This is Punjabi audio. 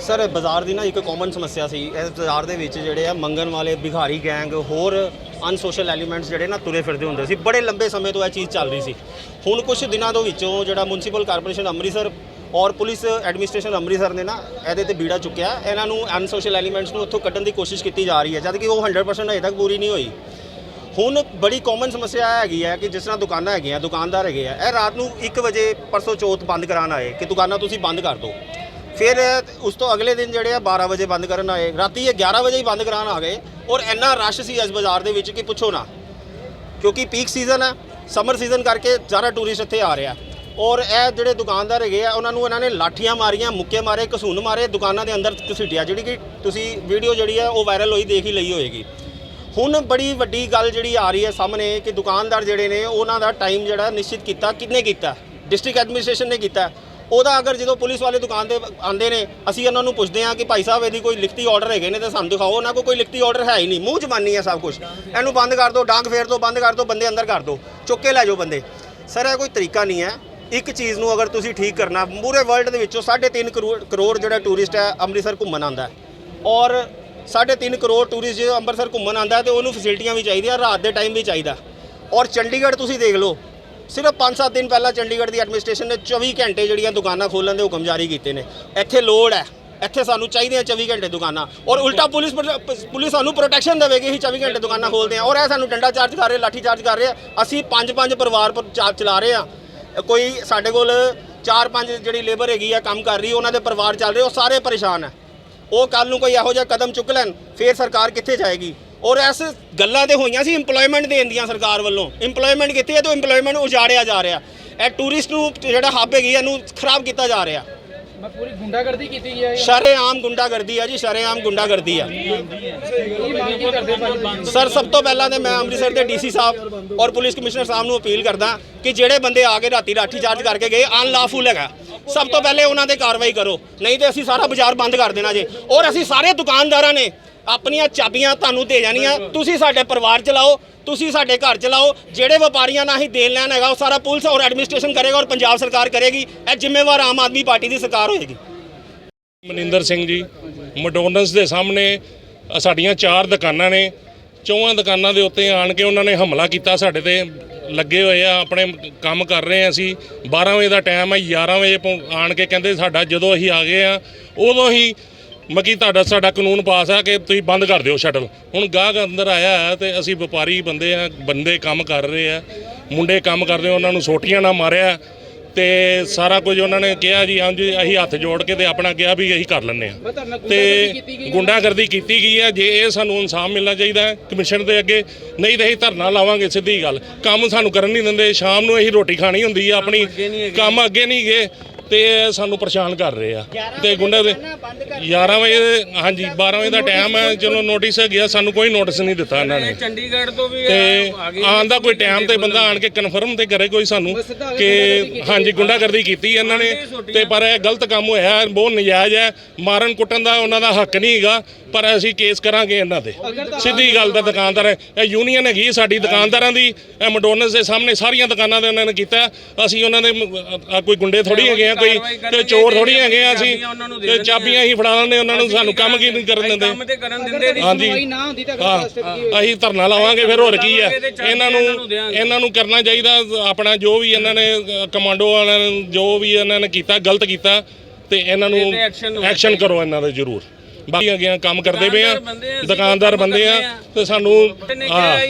ਸਰ, ਬਾਜ਼ਾਰ ਦੀ ਨਾ ਇੱਕ ਕਾਮਨ ਸਮੱਸਿਆ ਸੀ। ਇਸ ਬਾਜ਼ਾਰ ਦੇ ਵਿੱਚ ਜਿਹੜੇ ਆ ਮੰਗਣ ਵਾਲੇ, ਭਿਖਾਰੀ ਗੈਂਗ ਹੋਰ ਅਨਸੋਸ਼ਲ ਐਲੀਮੈਂਟਸ ਜਿਹੜੇ ਨਾ ਤੁਰੇ ਫਿਰਦੇ ਹੁੰਦੇ ਸੀ। ਬੜੇ ਲੰਬੇ ਸਮੇਂ ਤੋਂ ਇਹ ਚੀਜ਼ ਚੱਲ ਰਹੀ ਸੀ। ਹੁਣ ਕੁਝ ਦਿਨਾਂ ਦੇ ਵਿੱਚੋਂ ਜਿਹੜਾ ਮੁਨਸੀਪਲ ਕਾਰਪੋਰੇਸ਼ਨ ਅੰਮ੍ਰਿਤਸਰ ਔਰ ਪੁਲਿਸ ਐਡਮਿਨਿਸਟ੍ਰੇਸ਼ਨ ਅੰਮ੍ਰਿਤਸਰ ਨੇ ਨਾ ਇਹਦੇ ਤੇ ਬੀੜਾ ਚੁੱਕਿਆ। ਇਹਨਾਂ ਨੂੰ ਅਨਸੋਸ਼ਲ ਐਲੀਮੈਂਟਸ ਨੂੰ ਉੱਥੋਂ ਕੱਢਣ ਦੀ ਕੋਸ਼ਿਸ਼ ਕੀਤੀ ਜਾ ਰਹੀ ਹੈ, ਜਦ ਕਿ ਉਹ 100% ਅਜੇ ਤੱਕ ਪੂਰੀ ਨਹੀਂ ਹੋਈ। ਹੁਣ ਬੜੀ ਕਾਮਨ ਸਮੱਸਿਆ ਇਹ ਹੈਗੀ ਹੈ ਕਿ ਜਿਸ ਤਰ੍ਹਾਂ ਦੁਕਾਨਾਂ ਹੈਗੀਆਂ, ਦੁਕਾਨਦਾਰ ਹੈਗੇ ਆ, ਇਹ ਰਾਤ ਨੂੰ 1 ਵਜੇ ਪਰਸੋਂ ਚੌਥ ਬੰਦ ਕਰਾਉਣ ਆਏ ਕਿ ਦੁਕਾਨਾਂ ਤੁਸੀਂ ਬੰਦ ਕਰ ਦਿਓ। ਫਿਰ ਉਸ ਤੋਂ ਅਗਲੇ ਦਿਨ ਜਿਹੜੇ ਆ 12 ਵਜੇ ਬੰਦ ਕਰਨ ਆਏ। ਰਾਤੀ ਇਹ 11 ਵਜੇ ਹੀ ਬੰਦ ਕਰਾਉਣ ਆ ਗਏ ਔਰ ਇੰਨਾ ਰਸ਼ ਸੀ ਇਸ ਬਾਜ਼ਾਰ ਦੇ ਵਿੱਚ ਕਿ ਪੁੱਛੋ ਨਾ। ਕਿਉਂਕਿ ਪੀਕ ਸੀਜ਼ਨ ਹੈ ਸਮਰ ਸੀਜ਼ਨ ਕਰਕੇ ਜ਼ਿਆਦਾ ਟੂਰਿਸਟ ਇੱਥੇ ਆ ਰਿਹਾ। ਔਰ ਇਹ ਜਿਹੜੇ ਦੁਕਾਨਦਾਰ ਹੈਗੇ ਆ, ਉਹਨਾਂ ਨੂੰ ਇਹਨਾਂ ਨੇ ਲਾਠੀਆਂ ਮਾਰੀਆਂ, ਮੁੱਕੇ ਮਾਰੇ ਕਸੂਨ ਮਾਰੇ, ਦੁਕਾਨਾਂ ਦੇ ਅੰਦਰ ਘਸੀਟਿਆ, ਜਿਹੜੀ ਕਿ ਤੁਸੀਂ ਵੀਡੀਓ ਜਿਹੜੀ ਆ ਉਹ ਵਾਇਰਲ ਹੋਈ, ਦੇਖ ਹੀ ਲਈ ਹੋਏਗੀ। ਹੁਣ ਬੜੀ ਵੱਡੀ ਗੱਲ ਜਿਹੜੀ ਆ ਰਹੀ ਹੈ ਸਾਹਮਣੇ ਕਿ ਦੁਕਾਨਦਾਰ ਜਿਹੜੇ ਨੇ, ਉਹਨਾਂ ਦਾ ਟਾਈਮ ਜਿਹੜਾ ਨਿਸ਼ਚਿਤ ਕੀਤਾ, ਕਿੰਨੇ ਕੀਤਾ? ਡਿਸਟ੍ਰਿਕਟ ਐਡਮਿਨਿਸਟ੍ਰੇਸ਼ਨ ਨੇ ਕੀਤਾ। ਉਹਦਾ ਅਗਰ ਜਦੋਂ ਪੁਲਿਸ ਵਾਲੇ ਦੁਕਾਨ ਤੇ ਆਉਂਦੇ ਨੇ, ਅਸੀਂ ਉਹਨਾਂ ਨੂੰ ਪੁੱਛਦੇ ਹਾਂ ਕਿ ਭਾਈ ਸਾਹਿਬ ਇਹਦੀ ਕੋਈ ਲਿਖਤੀ ਆਰਡਰ ਹੈਗੇ ਨੇ ਤਾਂ ਸਾਨੂੰ ਦਿਖਾਓ, ਉਹਨਾਂ ਕੋਲ ਕੋਈ ਲਿਖਤੀ ਆਰਡਰ ਹੈ ਹੀ ਨਹੀਂ। ਮੂੰਹ ਜ਼ਬਾਨੀ ਹੈ ਸਭ ਕੁਝ ਇਹਨੂੰ ਬੰਦ ਕਰ ਦਿਓ ਡਾਂਗ ਫੇਰ ਦਿਓ ਬੰਦ ਕਰ ਦਿਓ ਬੰਦੇ ਅੰਦਰ ਕਰ ਦਿਓ ਚੁੱਕ ਕੇ ਲੈ ਜਾਓ ਬੰਦੇ। ਸਰ, ਇਹ ਕੋਈ ਤਰੀਕਾ ਨਹੀਂ ਹੈ। ਇੱਕ ਚੀਜ਼ ਨੂੰ ਅਗਰ ਤੁਸੀਂ ਠੀਕ ਕਰਨਾ, ਪੂਰੇ ਵਰਲਡ ਦੇ ਵਿੱਚੋਂ 3.5 ਕਰੋੜ ਕਰੋੜ ਜਿਹੜਾ ਟੂਰਿਸਟ ਹੈ, ਅੰਮ੍ਰਿਤਸਰ ਘੁੰਮਣ ਆਂਦਾ ਹੈ। ਔਰ 3.5 ਕਰੋੜ ਟੂਰਿਸਟ ਜੇ ਅੰਮ੍ਰਿਤਸਰ ਘੁੰਮਣ ਆਂਦਾ ਹੈ, ਤੇ ਉਹਨੂੰ ਫੈਸਿਲਿਟੀਆਂ ਵੀ ਚਾਹੀਦੀਆਂ ਰਾਤ ਦੇ ਟਾਈਮ ਵੀ ਚਾਹੀਦਾ। ਔਰ ਚੰਡੀਗੜ੍ਹ ਤੁਸੀਂ ਦੇਖ ਲਓ ਸਿਰਫ 5-7 ਦਿਨ ਪਹਿਲਾਂ ਚੰਡੀਗੜ੍ਹ ਦੀ ਐਡਮਿਨਿਸਟ੍ਰੇਸ਼ਨ ਨੇ 24 ਘੰਟੇ ਜਿਹੜੀਆਂ ਦੁਕਾਨਾਂ ਖੋਲ੍ਹਣ ਦੇ ਹੁਕਮ ਜਾਰੀ ਕੀਤੇ ਨੇ। ਇੱਥੇ ਲੋੜ ਹੈ। ਇੱਥੇ ਸਾਨੂੰ ਚਾਹੀਦੀਆਂ 24 ਘੰਟੇ ਦੁਕਾਨਾਂ। ਔਰ ਉਲਟਾ ਪੁਲਿਸ ਪੁਲਿਸ ਸਾਨੂੰ ਪ੍ਰੋਟੈਕਸ਼ਨ ਦੇਵੇਗੀ ਅਸੀਂ 24 ਘੰਟੇ ਦੁਕਾਨਾਂ ਖੋਲਦੇ ਹਾਂ। ਔਰ ਇਹ ਸਾਨੂੰ ਡੰਡਾ ਚਾਰਜ ਕਰ ਰਹੇ, ਲਾਠੀ ਚਾਰਜ ਕਰ ਰਹੇ ਅਸੀਂ ਪੰਜ ਪੰਜ ਪਰਿਵਾਰ ਪਰ ਚਲਾ ਰਹੇ ਆ ਕੋਈ ਸਾਡੇ ਕੋਲ ਚਾਰ ਪੰਜ ਜਿਹੜੀ ਲੇਬਰ ਹੈਗੀ ਆ, ਕੰਮ ਕਰ ਰਹੀ, ਉਹਨਾਂ ਦੇ ਪਰਿਵਾਰ ਚੱਲ ਰਹੇ, ਉਹ ਸਾਰੇ ਪਰੇਸ਼ਾਨ ਹੈ ਉਹ ਕੱਲ ਨੂੰ ਕੋਈ ਇਹੋ ਜਿਹਾ ਕਦਮ ਚੁੱਕ ਲੈਣ, ਫੇਰ ਸਰਕਾਰ ਕਿੱਥੇ ਜਾਏਗੀ? ਔਰ ਐਸ ਗੱਲਾਂ ਤੇ ਹੋਈਆਂ ਸੀ EMPLOYMENT ਦੇਣ ਦੀਆਂ ਸਰਕਾਰ ਵੱਲੋਂ। EMPLOYMENT ਕਿੱਥੇ ਹੈ ਤੇ EMPLOYMENT ਉਜਾੜਿਆ ਜਾ ਰਿਹਾ। ਇਹ ਟੂਰਿਸਟ ਨੂੰ ਜਿਹੜਾ ਹੱਬ ਹੈਗੀ ਇਹਨੂੰ ਖਰਾਬ ਕੀਤਾ ਜਾ ਰਿਹਾ। ਮੈਂ ਪੂਰੀ ਗੁੰਡਾਗਰਦੀ ਕੀਤੀ ਗਈ ਹੈ ਸ਼ਰੇਆਮ ਗੁੰਡਾਗਰਦੀ ਆ ਜੀ ਸ਼ਰੇਆਮ ਗੁੰਡਾਗਰਦੀ ਆ। ਸਰ ਸਭ ਤੋਂ ਪਹਿਲਾਂ ਤੇ ਮੈਂ ਅੰਮ੍ਰਿਤਸਰ ਦੇ ਡੀਸੀ ਸਾਹਿਬ ਔਰ ਪੁਲਿਸ ਕਮਿਸ਼ਨਰ ਸਾਹਿਬ ਨੂੰ ਅਪੀਲ ਕਰਦਾ ਕਿ ਜਿਹੜੇ ਬੰਦੇ ਆ ਕੇ ਰਾਤੀ ਲਾਠੀ ਚਾਰਜ ਕਰਕੇ ਗਏ ਅਨਲਾਫੁਲ ਹੈਗਾ। ਸਭ ਤੋਂ ਪਹਿਲੇ ਉਹਨਾਂ ਤੇ ਕਾਰਵਾਈ ਕਰੋ। ਨਹੀਂ ਤੇ ਅਸੀਂ ਸਾਰਾ ਬਾਜ਼ਾਰ ਬੰਦ ਕਰ ਦੇਣਾ ਜੇ। ਔਰ ਅਸੀਂ ਸਾਰੇ ਦੁਕਾਨਦਾਰਾਂ ਨੇ ਆਪਣੀਆਂ ਚਾਬੀਆਂ ਤੁਹਾਨੂੰ ਦੇ ਜਾਣੀਆਂ। ਤੁਸੀਂ ਸਾਡੇ ਪਰਿਵਾਰ ਚਲਾਓ ਤੁਸੀਂ ਸਾਡੇ ਘਰ ਚਲਾਓ। ਜਿਹੜੇ ਵਪਾਰੀਆਂ ਨਾਲ ਹੀ ਦੇਣ ਲੈਣ ਹੈਗਾ ਉਹ ਸਾਰਾ ਪੁਲਿਸ ਔਰ ਐਡਮਿਨਿਸਟ੍ਰੇਸ਼ਨ ਕਰੇਗਾ ਔਰ ਪੰਜਾਬ ਸਰਕਾਰ ਕਰੇਗੀ। ਇਹ ਜ਼ਿੰਮੇਵਾਰ ਆਮ ਆਦਮੀ ਪਾਰਟੀ ਦੀ ਸਰਕਾਰ ਹੋਏਗੀ। ਮਨਿੰਦਰ ਸਿੰਘ ਜੀ ਮੈਕਡੋਨਲਡਸ ਦੇ ਸਾਹਮਣੇ ਸਾਡੀਆਂ ਚਾਰ ਦੁਕਾਨਾਂ ਨੇ। ਚੌਹਾਂ ਦੁਕਾਨਾਂ ਦੇ ਉੱਤੇ ਆਣ ਕੇ ਉਹਨਾਂ ਨੇ ਹਮਲਾ ਕੀਤਾ। ਸਾਡੇ ਤੇ ਲੱਗੇ ਹੋਏ ਆ ਆਪਣੇ ਕੰਮ ਕਰ ਰਹੇ ਆ ਅਸੀਂ। 12 ਵਜੇ ਦਾ ਟਾਈਮ ਹੈ 11 ਵਜੇ ਆਣ ਕੇ ਕਹਿੰਦੇ ਸਾਡਾ ਜਦੋਂ ਅਸੀਂ ਆ ਗਏ ਆ ਉਦੋਂ ਹੀ ਮਕੀ ਤੁਹਾਡਾ ਸਾਡਾ ਕਾਨੂੰਨ ਪਾਸ ਆ ਕਿ ਤੁਸੀਂ ਬੰਦ ਕਰ ਦਿਓ ਸ਼ਟਲ ਹੁਣ ਗਾਹਕ ਅੰਦਰ ਆਇਆ ਹੈ ਤੇ ਅਸੀਂ ਵਪਾਰੀ ਬੰਦੇ ਆ ਬੰਦੇ ਕੰਮ ਕਰ ਰਹੇ ਆ ਮੁੰਡੇ ਕੰਮ ਕਰਦੇ ਉਹਨਾਂ ਨੂੰ ਸੋਟੀਆਂ ਨਾਲ ਮਾਰਿਆ। ਤੇ ਸਾਰਾ ਕੁਝ ਉਹਨਾਂ ਨੇ ਕਿਹਾ ਜੀ ਹਾਂਜੀ ਅਸੀਂ ਹੱਥ ਜੋੜ ਕੇ ਤੇ ਆਪਣਾ ਕਿਹਾ ਵੀ ਅਸੀਂ ਕਰ ਲੈਂਦੇ ਆ। ਤੇ। ਗੁੰਡਾਗਰਦੀ ਕੀਤੀ ਗਈ ਹੈ। ਜੇ ਇਹ ਸਾਨੂੰ ਇਨਸਾਫ ਮਿਲਣਾ ਚਾਹੀਦਾ ਹੈ ਕਮਿਸ਼ਨ ਦੇ ਅੱਗੇ ਨਹੀਂ ਤੇ ਅਸੀਂ ਧਰਨਾ ਲਾਵਾਂਗੇ ਸਿੱਧੀ ਗੱਲ। ਕੰਮ ਸਾਨੂੰ ਕਰਨ ਨਹੀਂ ਦਿੰਦੇ ਸ਼ਾਮ ਨੂੰ ਅਸੀਂ ਰੋਟੀ ਖਾਣੀ ਹੁੰਦੀ ਆ ਆਪਣੀ ਕੰਮ ਅੱਗੇ ਨਹੀਂ ਗਏ ਤੇ ਇਹ ਸਾਨੂੰ ਪਰੇਸ਼ਾਨ ਕਰ ਰਹੇ ਆ। ਤੇ ਗੁੰਡਾ ਦੇ 11 ਵਜੇ ਹਾਂਜੀ 12 ਵਜੇ ਦਾ ਟਾਈਮ ਹੈ ਚਲੋ ਨੋਟਿਸ ਗਿਆ ਸਾਨੂੰ ਕੋਈ ਨੋਟਿਸ ਨਹੀਂ ਦਿੱਤਾ ਇਹਨਾਂ ਨੇ। ਚੰਡੀਗੜ੍ਹ ਤੋਂ ਵੀ ਤੇ ਆਉਣ ਦਾ ਕੋਈ ਟਾਈਮ ਤੇ ਬੰਦਾ ਆਣ ਕੇ ਕਨਫਰਮ ਤੇ ਕਰੇ ਕੋਈ ਸਾਨੂੰ ਕਿ ਹਾਂਜੀ ਗੁੰਡਾਗਰਦੀ ਕੀਤੀ ਇਹਨਾਂ ਨੇ। ਤੇ ਪਰ ਇਹ ਗਲਤ ਕੰਮ ਹੋਇਆ ਬਹੁਤ ਨਜਾਇਜ਼ ਹੈ। ਮਾਰਨ ਕੁੱਟਣ ਦਾ ਉਹਨਾਂ ਦਾ ਹੱਕ ਨਹੀਂ ਹੈਗਾ। ਪਰ ਅਸੀਂ ਕੇਸ ਕਰਾਂਗੇ ਇਹਨਾਂ ਤੇ ਸਿੱਧੀ ਗੱਲ ਦਾ ਦੁਕਾਨਦਾਰ ਹੈ। ਇਹ ਯੂਨੀਅਨ ਹੈਗੀ ਸਾਡੀ ਦੁਕਾਨਦਾਰਾਂ ਦੀ। ਇਹ ਮੈਕਡੋਨਲਡਸ ਦੇ ਸਾਹਮਣੇ ਸਾਰੀਆਂ ਦੁਕਾਨਾਂ ਦੇ ਉਹਨਾਂ ਨੇ ਕੀਤਾ। ਅਸੀਂ ਉਹਨਾਂ ਦੇ ਕੋਈ ਗੁੰਡੇ ਥੋੜੀ ਹੈਗੇ ਆ ਕੋਈ ਤੇ ਚੋਰ ਥੋੜੀ ਹੈਗੇ ਆ ਅਸੀਂ। ਤੇ ਚਾਬੀਆਂ ਹੀ ਫੜਾ ਦਿੰਦੇ ਉਹਨਾਂ ਨੂੰ ਸਾਨੂੰ ਕੰਮ ਕੀ ਨਹੀਂ ਕਰਨ ਦਿੰਦੇ? ਕੰਮ ਤੇ ਕਰਨ ਦਿੰਦੇ ਨਹੀਂ। ਹਾਂਜੀ ਸੁਣਵਾਈ ਨਾ ਹੁੰਦੀ ਤਾਂ ਅਗਲਾ ਹਾਂ। ਸਟੈਪ ਕੀ ਹੋਏਗਾ? ਅਸੀਂ ਧਰਨਾ ਲਾਵਾਂਗੇ ਫਿਰ ਹੋਰ ਕੀ ਹੈ? ਇਹਨਾਂ ਨੂੰ। ਇਹਨਾਂ ਨੂੰ ਕਰਨਾ ਚਾਹੀਦਾ ਆਪਣਾ ਜੋ ਵੀ ਇਹਨਾਂ ਨੇ ਅ, ਕਮਾਂਡੋ ਵਾਲਿਆਂ ਨੇ ਜੋ ਵੀ ਇਹਨਾਂ ਨੇ ਕੀਤਾ ਗਲਤ ਕੀਤਾ ਤੇ ਇਹਨਾਂ ਨੂੰ ਐਕਸ਼ਨ ਕਰੋ ਇਹਨਾਂ ਦੇ ਜ਼ਰੂਰ। ਬਾਕੀ ਅੱਗੇ ਕੰਮ ਕਰਦੇ ਪਏ ਆ ਦੁਕਾਨਦਾਰ ਬੰਦੇ ਆ। ਤੇ ਸਾਨੂੰ ਹਾਂ